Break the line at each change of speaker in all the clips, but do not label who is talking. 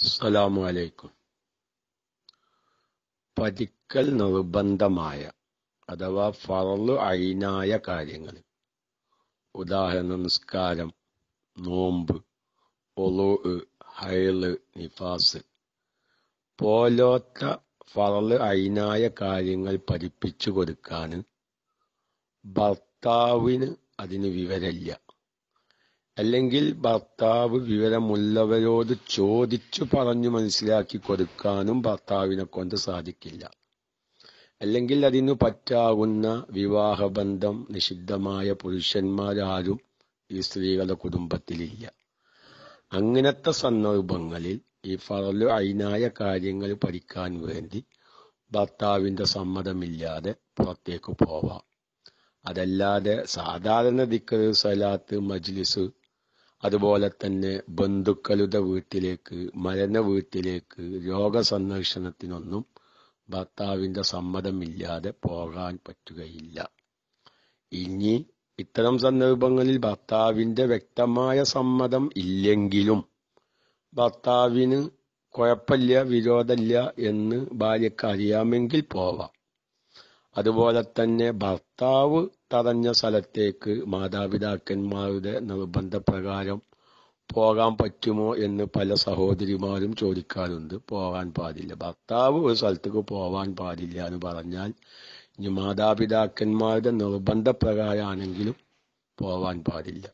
അസ്സലാമു അലൈക്കും പഠിക്കൽ നിർബന്ധമായ അഥവാ ഫറലു അയിനായ കാര്യങ്ങൾ ഉദാഹരണം നിസ്കാരം നോമ്പ് ഒളു ഹൈൾ നിഫാസ്. പോലോത്ത ഫറൽ അയിനായ കാര്യങ്ങൾ പഠിപ്പിച്ചു കൊടുക്കാൻ ഭർത്താവിന് അതിന് വിവരമില്ല. അല്ലെങ്കിൽ ഭർത്താവ് വിവരമുള്ളവരോട് ചോദിച്ചു പറഞ്ഞു മനസ്സിലാക്കി കൊടുക്കാനും ഭർത്താവിനെ കൊണ്ട് സാധിക്കില്ല. അല്ലെങ്കിൽ അതിനു പറ്റാവുന്ന വിവാഹബന്ധം നിഷിദ്ധമായ പുരുഷന്മാരാരും ഈ സ്ത്രീകളുടെ കുടുംബത്തിലില്ല. അങ്ങനത്തെ സന്ദർഭങ്ങളിൽ ഈ ഫറലു അയിനായ കാര്യങ്ങൾ പഠിക്കാൻ വേണ്ടി ഭർത്താവിന്റെ സമ്മതമില്ലാതെ പുറത്തേക്ക് പോവാം. അതല്ലാതെ സാധാരണ ദിക്കറ് സലാത്ത് മജ്ലിസ് അതുപോലെ തന്നെ ബന്ധുക്കളുടെ വീട്ടിലേക്ക് മരണ വീട്ടിലേക്ക് രോഗസന്ദർശനത്തിനൊന്നും ഭർത്താവിന്റെ സമ്മതമില്ലാതെ പോകാൻ പറ്റുകയില്ല. ഇനി ഇത്തരം സന്ദർഭങ്ങളിൽ ഭർത്താവിന്റെ വ്യക്തമായ സമ്മതം ഇല്ലെങ്കിലും ഭർത്താവിന് കുഴപ്പമില്ല വിരോധമില്ല എന്ന് ഭാര്യക്ക് അറിയാമെങ്കിൽ പോവാം. അതുപോലെ തന്നെ ഭർത്താവ് തടഞ്ഞ സ്ഥലത്തേക്ക് മാതാപിതാക്കന്മാരുടെ നിർബന്ധപ്രകാരം പോകാൻ പറ്റുമോ എന്ന് പല സഹോദരിമാരും ചോദിക്കാറുണ്ട്. പോകാൻ പാടില്ല. ഭർത്താവ് ഒരു സ്ഥലത്തേക്ക് പോകാൻ പാടില്ല എന്ന് പറഞ്ഞാൽ ഇനി മാതാപിതാക്കന്മാരുടെ നിർബന്ധപ്രകാരമാണെങ്കിലും പോവാൻ പാടില്ല.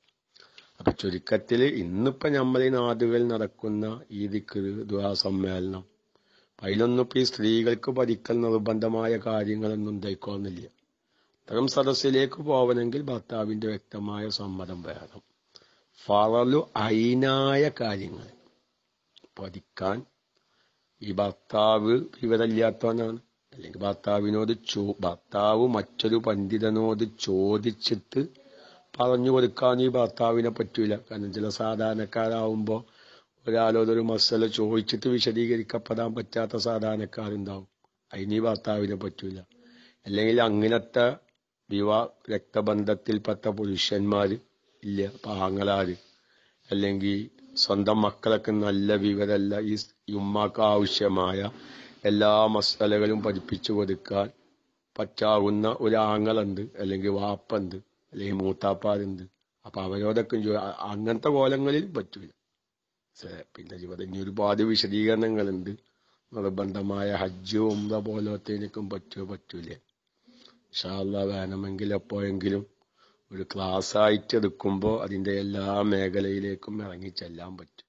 അപ്പൊ ചുരുക്കത്തിൽ ഇന്നിപ്പോ നമ്മളീ നാടുകളിൽ നടക്കുന്ന ഈ ദിക്ക് ദുരാ സമ്മേളനം അതിലൊന്നും ഇപ്പൊ ഈ സ്ത്രീകൾക്ക് പഠിക്കൽ നിർബന്ധമായ കാര്യങ്ങളൊന്നും ഉണ്ടായിക്കോന്നില്ല അത്തരം സദസ്സിലേക്ക് പോവണമെങ്കിൽ ഭർത്താവിന്റെ വ്യക്തമായ സമ്മതം വേണം. ഫറലു അയിനായ കാര്യങ്ങൾ. പഠിക്കാൻ ഈ ഭർത്താവ് വിവരമില്ലാത്തവനാണ്. അല്ലെങ്കിൽ ഭർത്താവിനോട് ചോ ഭർത്താവ് മറ്റൊരു പണ്ഡിതനോട് ചോദിച്ചിട്ട് പറഞ്ഞു കൊടുക്കാൻ ഈ ഭർത്താവിനെ പറ്റൂല. കാരണം ചില സാധാരണക്കാരാവുമ്പോ ഒരാളോടൊരു മസല ചോദിച്ചിട്ട് വിശദീകരിക്കപ്പെടാൻ പറ്റാത്ത സാധാരണക്കാരുണ്ടാവും. അതിന് ഈ ഭർത്താവിനെ പറ്റൂല. അല്ലെങ്കിൽ അങ്ങനത്തെ വിവാ രക്തബന്ധത്തിൽപ്പെട്ട പുരുഷന്മാര് ഇല്ല പാങ്ങളാര് അല്ലെങ്കിൽ സ്വന്തം മക്കളൊക്കെ നല്ല വിവരമല്ല ഈ ഉമ്മാക്ക് ആവശ്യമായ എല്ലാ മസാലകളും പഠിപ്പിച്ചു കൊടുക്കാൻ പറ്റാവുന്ന ഒരു ആങ്ങളുണ്ട് അല്ലെങ്കിൽ വാപ്പുണ്ട് അല്ലെങ്കിൽ മൂത്താപ്പാരുണ്ട് അപ്പൊ അവരോടൊക്കെ അങ്ങനത്തെ കോലങ്ങളിൽ പറ്റൂല. പിന്നെ ഇനി ഒരുപാട് വിശദീകരണങ്ങളുണ്ട്. നിർബന്ധമായ ഹജ്ജ് ഉംറ പോലത്തേനൊക്കെ പറ്റുമോ പറ്റൂലേ. ഷാല്ല വേണമെങ്കിൽ എപ്പോഴെങ്കിലും ഒരു ക്ലാസ് ആയിട്ട് എടുക്കുമ്പോൾ അതിന്റെ എല്ലാ മേഖലയിലേക്കും ഇറങ്ങി ചെല്ലാൻ പറ്റും.